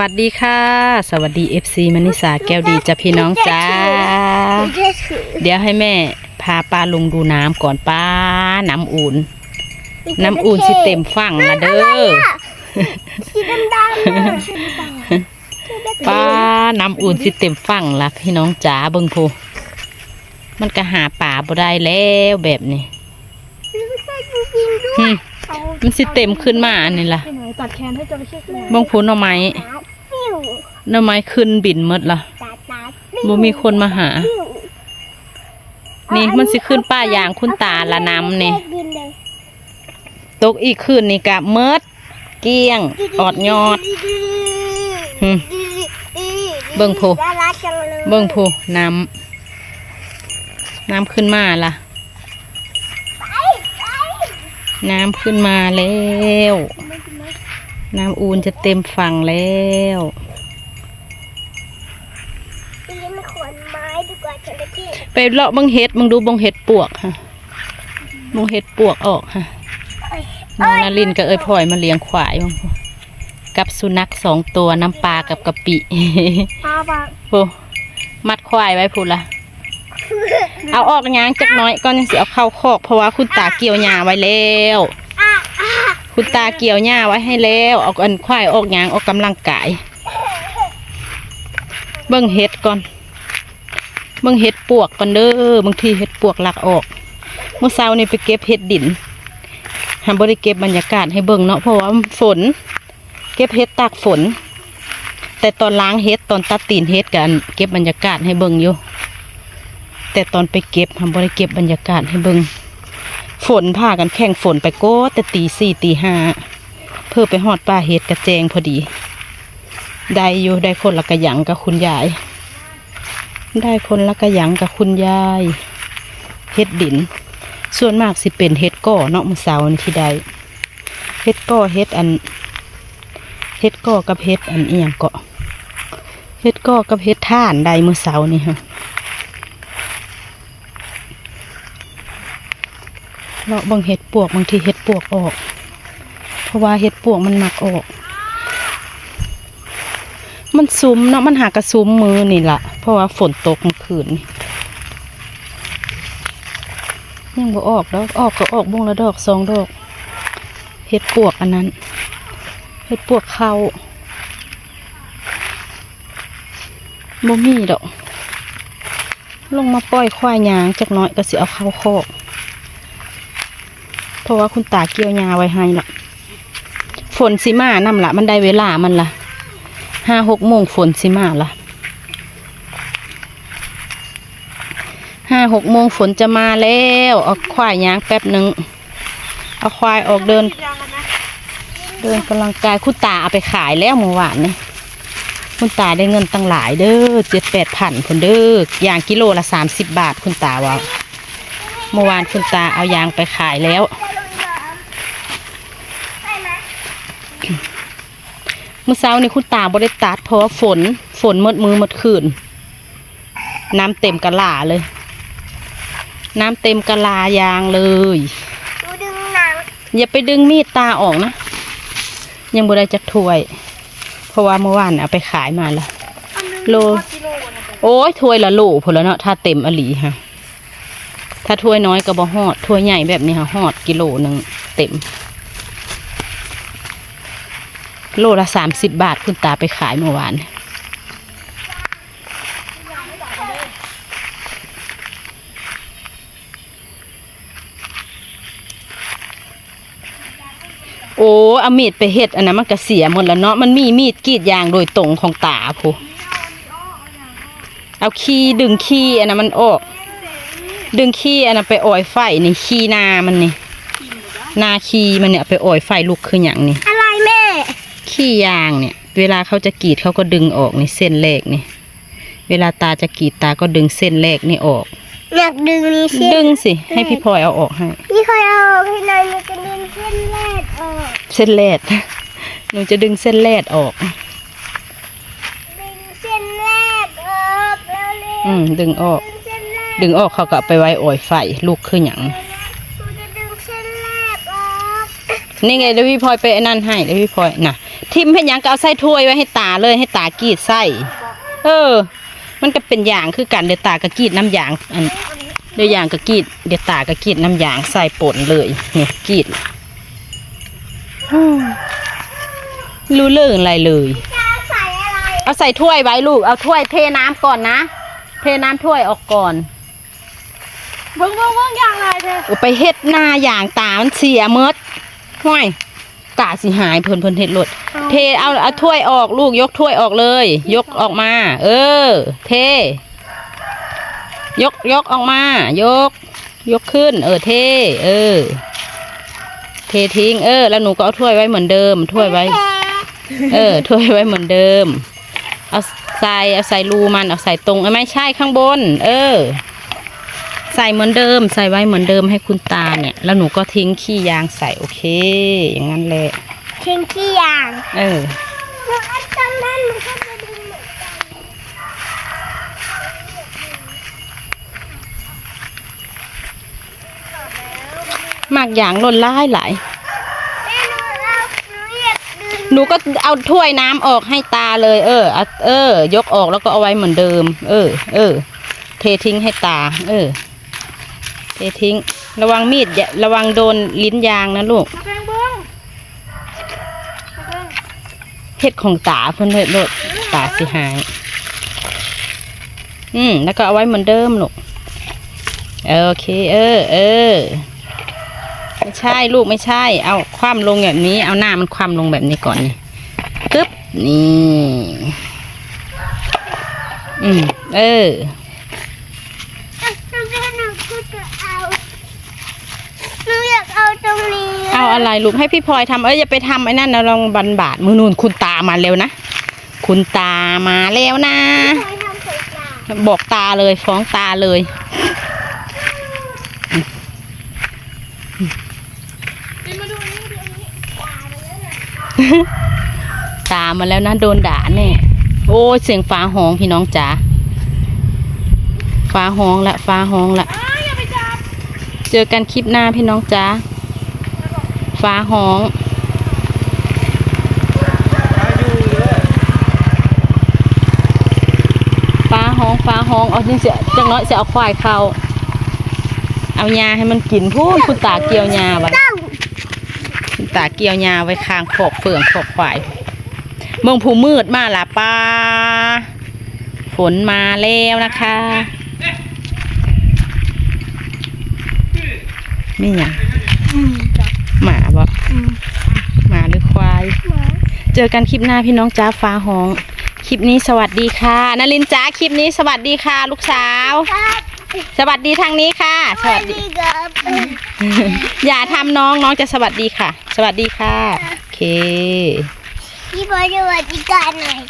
สวัสดีค่ะ สวัสดี FC มณิสาแก้วดีจ้ะพี่น้องจ้า เดี๋ยวให้แม่พาป้าลงดูน้ำก่อนป้า น้ำอุ่น น้ำอุ่นสิเต็มฝั่งนะเด้อสีดำดำป้าน้ำอุ่นสิเต็มฝั่งละพี่น้องจ๋าเบิ่งพูมันก็หาป่าบ่ได้แล้วแบบนี้หึ มันสิเต็มขึ้นมาอันนี้ล่ะไปไหนตัดแขนให้จระเข้ขึ้นมาเบิ่งพูหน่อไม้ปิ้วหน่อไม้ขึ้นบินหมดละตาตาบ่มีคนมาหาปิ้วนี่มันสิขึ้นป้ายางคุณตาละน้ำนี่บินเลยตกอีกคืนนี่กะเมิดเกลี้ยง ออดยอดหึเบิ่งโพน่ารักจังเลยเบิ่งพูน้ำน้ำขึ้นมาล่ะ น้ำขึ้นมาแล้ว น้ำอูนจะเต็มฝั่งแล้วปีนขวนไม้ดีกว่าจระเข้ไปเลาะบังเห็ดมึงดูบังเห็ดปวกฮะบังเห็ดปวกออกฮะน้องนารินกับเอ้ยพลอยมาเลี้ยงควายบังพูกับสุนัขสองตัวน้ำปลากับกะปิปลาปลาโอ้มัดควายไว้พูดละ เอาออกยางจักน้อยก่อนยังสิเอาเข้าคอกเพราะว่าคุณตาเกี่ยวหญ้าไว้แล้ว คุณตาเกี่ยวหญ้าไว้ให้แล้วเอาอันควายออกยางออกกำลังกาย เบิ่งเห็ดก่อนเบิ่งเห็ดปวกก่อนเด้อบางทีเห็ดปวกหลักออก เมื่อเช้านี่ไปเก็บเห็ดดินหาบริเก็บบรรยากาศให้เบิ่งเนาะเพราะว่าฝน เก็บเห็ดตากฝน แต่ตอนล้างเห็ดตอนตัดตีนเห็ดกัน เก็บบรรยากาศให้เบิ่งอยู่ แต่ตอนไปเก็บทำบริเก็บบรรยากาศให้เบิงฝนพากันแข่งฝนไปโก้แต่ตีสี่ตีห้าเพื่อไปหอดป่าเห็ดกระแจงพอดี ได้อยู่ได้คนละกระหยังกับคุณยาย ได้คนละกระหยังกับคุณยายเห็ดดิน ส่วนมากสิเป็นเห็ดก่อเนาะมือสาร์นี่ที่ได้เห็ดก่อเห็ดอันเฮ็ดก่อกับเฮ็ดอันเอียงเกาะเฮ็ดก่อกับเฮ็ดท่านใดมือสาร์นี่ฮะ เลาะบางเฮ็ดปวกบางทีเฮ็ดปวกออก เพราะว่าเฮ็ดปวกมันหนักออก มันซุ้มเนาะมันหากระซุ้มมือนี่ละเพราะว่าฝนตกเมื่อคืนนี่ยังบ่ออกดอกออกก็ออกบงละดอกสองดอกเฮ็ดปวกอันนั้นเฮ็ดปวกเขาบ่มีดอก ลงมาปล่อยควายยางจักน้อยก็สิเอาเข้าคอก เพราะว่าคุณตาเกี่ยวยาไว้ให้ละฝนสิมานำละมันได้เวลามันละห้าหกโมงฝนสิมาละห้าหกโมงฝนจะมาแล้วเอาควายยางแป๊บหนึ่งเอาควายออกเดิน เดินกำลังกายคุณตาเอาไปขายแล้วเมื่อวานนี่คุณตาได้เงินตั้งหลายเด้อเจ็ดแปดพันคนเด้อยางกิโลละสามสิบบาทคุณตาว่าเมื่อวานคุณตาเอายางไปขายแล้ว ได้ไหม เมื่อเช้านี้คุณตาบริตัดเพราะว่าฝน ฝนหมดมือหมดคืน น้ำเต็มกะลาเลย น้ำเต็มกะลายางเลยดูดึงหนังอย่าไปดึงมีดตาออกนะ ยังบ่ได้จักถ้วย เพราะว่าเมื่อวานเอาไปขายมาละโลกิโล โอ้ยถ้วยละโลพอแล้วเนาะถ้าเต็มอหลีฮะถ้าถ้วยน้อยก็บ่ฮอดถ้วยใหญ่แบบนี้ค่ะฮอดกิโลหนึ่งเต็ม โลละสามสิบบาทคุณตาไปขายเมื่อวานโอ้เอามีดไปเฮ็ดอันนั้นมันก็เสียหมดแล้วเนาะ มันมีมีดกรีดยางโดยตรงของตาพูเอาขี้ดึงขี้อันนั้นมันออก ดึงขี้อันนั้นไปอ่อยไฟนี่ขี้นามันนี่ นาขี้มันเนี่ยไปอ่อยไฟลุกคืออย่างนี่ ขี้ยางเนี่ย เวลาเขาจะกรีดเขาก็ดึงออกนี่เส้นแรกนี่ เวลาตาจะกรีดตาก็ดึงเส้นแรกนี่ออก อยากดึงนี่เส้นดึงสิให้พี่พลอยเอาออกให้นี่เคยเอาให้นายมันจะดึงเส้นแรกออก เส้นแรกหนูจะดึงเส้นแรกออก ดึงเส้นแรกออกแล้วเร็วอืมดึงออก ดึงเส้นแรกดึงออกเขาก็เอาไปไว้อ่อยไฟลูกคือหยังหนูจะดึงเส้นแรกออก นี่ไงเดี๋ยวพี่พลอยไปไอ้นั่นให้เดี๋ยวพี่พลอยน่ะ ทิมให้หยังก็เอาใส่ถ้วยไว้ให้ตาเลยให้ตากรีดไส้เออ มันก็เป็นอย่างคือกันเดี๋ยวตากระกรีดน้ำยางอันเดี๋ยวอย่างกระกรีดเดี๋ยวตากระกรีดน้ำยางใส่ป่นเลยเนี่ยกรีดอืมรู้เรื่องอะไรเลยจะใส่อะไรเอาใส่ถ้วยไว้ลูก เอาถ้วยเทน้ำก่อนนะ เทน้ำถ้วยออกก่อนเบิ้งเบิ้งเบิ้งอย่างไรเธอเอาไปเฮ็ดหน้าอย่างตามันเสียเมดห้วย ตาสิหายเพิ่นเพิ่นเฮ็ดรถเทเอาเอาถ้วยออกลูกยกถ้วยออกเลย ยกออกมา เออ เท ยกยกออกมา ยก ยกขึ้น เออเท เออ เททิ้ง เออ แล้วหนูก็เอาถ้วยไว้เหมือนเดิมถ้วยไว้ เออถ้วยไว้เหมือนเดิม เอาใส่เอาใส่รูมันเอาใส่ตรงเอ้ยไม่ใช่ข้างบน เออ ใส่เหมือนเดิม ใส่ไว้เหมือนเดิมให้คุณตาเนี่ย แล้วหนูก็ทิ้งขี้ยางใส่โอเค อย่างนั้นแหละทิ้งขี้ยาง เออแล้วไอ้ตรงนั้นมันก็จะดึงเหมือนกันหมากอย่างหล่นล่ายหลายแม่หนูเราหนูอยากดึงหนูก็เอาถ้วยน้ำออกให้ตาเลย เออเอาเออ ยกออกแล้วก็เอาไว้เหมือนเดิม เออ เออ เททิ้งให้ตา เออ เททิ้ง ระวังมีดอย่าระวังโดนลิ้นยางนะลูกมาเบิ้งเบิ้งมาเบิ้งเฮ็ดของตาเพิ่นเฮ็ดโลดตาสิหาย อืมแล้วก็เอาไว้เหมือนเดิมลูกเออโอเค เออ เออ ไม่ใช่ลูกไม่ใช่ เอาคว่ำลงแบบนี้ เอาหน้ามันคว่ำลงแบบนี้ก่อนนี่ปึ๊บนี่ อืม เออ อะแล้วแม่หนูก็จะเอาหนูอยากเอาตรงนี้ เอาอะไรลูกให้พี่พลอยทำเอ้ยอย่าไปทำไอ้นั่นนะลองบันบาดมือนูนคุณตามาเร็วนะ คุณตามาแล้วนะเคยทำใส่จานบอกตาเลยฟ้องตาเลยมาดูนี่ดูนี่ตาไปแล้วนะตามมาแล้วนะโดนด่าแน่โอ้ยเสียงฟ้าห้องพี่น้องจ๋าฟ้าห้องละฟ้าห้องละอ้าวอย่าไปจับเจอกันคลิปหน้าพี่น้องจ๋า ฟ้าห้องฟ้าห้องฟ้าห้องเอาจริงเสียจังน้อยเสียเอาควายเข้าเอายาให้มันกินพูดคุณตาเกี่ยวยาไว้าคุณตาเกี่ยวยาไว้ข้างขอกเฟื่องขอกควายเมืองผู้มืดมาละป้าฝนมาแล้วนะคะไม่หยัง หมาบ่อืมหมาหรือควายหมาเจอกันคลิปหน้าพี่น้องจ้าฟ้าห้อง คลิปนี้สวัสดีค่ะนารินจ้าคลิปนี้สวัสดีค่ะ ลูกสาวครับสวัสดีทางนี้ค่ะสสวัวัสสดีดีครับอย่าทำน้องน้องจะสวัสดีค่ะ สวัสดีค่ะ โอเค พี่บอยสวัสดีกันหน่อย